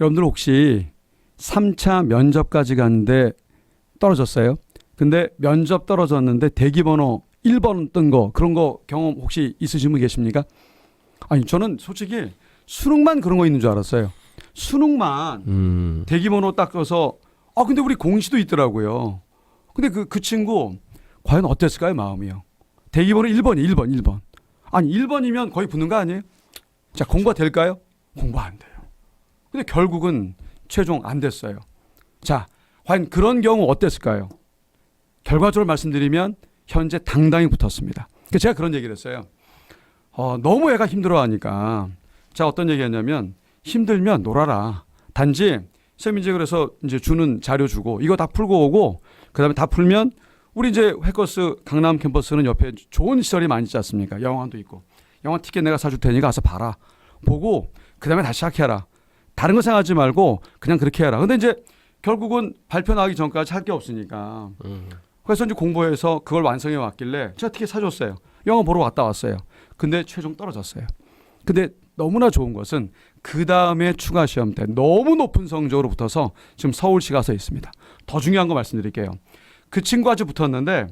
여러분들 혹시 3차 면접까지 갔는데 떨어졌어요? 근데 면접 떨어졌는데 대기 번호 1번 뜬 거 그런 거 경험 혹시 있으신 분 계십니까? 아니 저는 솔직히 수능만 그런 거 있는 줄 알았어요. 수능만 음. 대기 번호 딱 떠서 아 근데 우리 공시도 있더라고요. 근데 그그 친구 과연 어땠을까요 마음이요? 대기 번호 1번이 1번 1번. 아니 1번이면 거의 붙는 거 아니에요? 자 공부가 될까요? 공부 안 돼요. 근데 결국은 최종 안 됐어요. 자 과연 그런 경우 어땠을까요? 결과적으로 말씀드리면 현재 당당히 붙었습니다. 그래서 제가 그런 얘기를 했어요. 어, 너무 애가 힘들어하니까 자 어떤 얘기했냐면 힘들면 놀아라. 단지 쌤이 이제 그래서 이제 주는 자료 주고 이거 다 풀고 오고 그다음에 다 풀면 우리 이제 해커스 강남 캠퍼스는 옆에 좋은 시설이 많이 있지 않습니까? 영화관도 있고 영화 티켓 내가 사줄 테니까 가서 봐라. 보고 그다음에 다시 시작해라. 다른 거 생각하지 말고 그냥 그렇게 해라. 근데 이제 결국은 발표 나기 전까지 할 게 없으니까 음. 그래서 이제 공부해서 그걸 완성해 왔길래 제가 티켓 사줬어요. 영화 보러 왔다 왔어요. 근데 최종 떨어졌어요. 근데 너무나 좋은 것은 그 다음에 추가 시험 때 너무 높은 성적으로 붙어서 지금 서울시 가서 있습니다. 더 중요한 거 말씀드릴게요. 그 친구 아주 붙었는데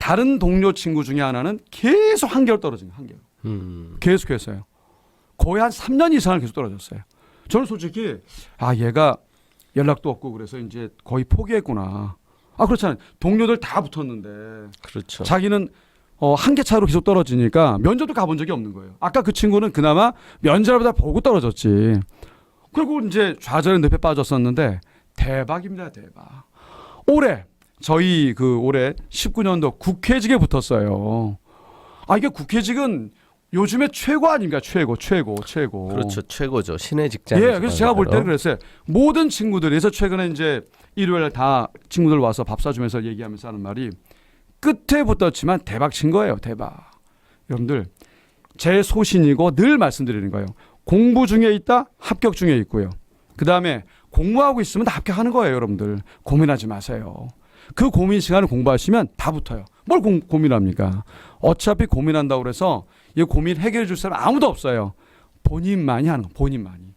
다른 동료 친구 중에 하나는 계속 한결 떨어진 거예요. 한결. 음. 계속했어요. 거의 한 3년 이상을 계속 떨어졌어요. 저는 솔직히 아 얘가 연락도 없고 그래서 이제 거의 포기했구나. 아 그렇잖아요. 동료들 다 붙었는데 그렇죠. 자기는 어, 한 개 차로 계속 떨어지니까 면접도 가본 적이 없는 거예요. 아까 그 친구는 그나마 면접을 다 보고 떨어졌지. 그리고 이제 좌절의 늪에 빠졌었는데 대박입니다, 대박. 올해 저희 그 올해 19년도 국회직에 붙었어요. 아 이게 국회직은 요즘에 최고 아닌가 최고 최고 최고. 그렇죠. 최고죠. 신의 직장. 예, 그래서 제가 볼 때는 그랬어요. 모든 친구들이 그래서 최근에 이제 일요일 다 친구들 와서 밥 사주면서 얘기하면서 하는 말이 끝에 붙었지만 대박 친 거예요. 대박. 여러분들 제 소신이고 늘 말씀드리는 거예요. 공부 중에 있다 합격 중에 있고요. 그 다음에 공부하고 있으면 다 합격하는 거예요, 여러분들. 고민하지 마세요. 그 고민 시간을 공부하시면 다 붙어요. 뭘 고, 고민합니까? 어차피 고민한다고 그래서 이 고민 해결해 줄 사람 아무도 없어요. 본인만이 하는 거, 본인만이.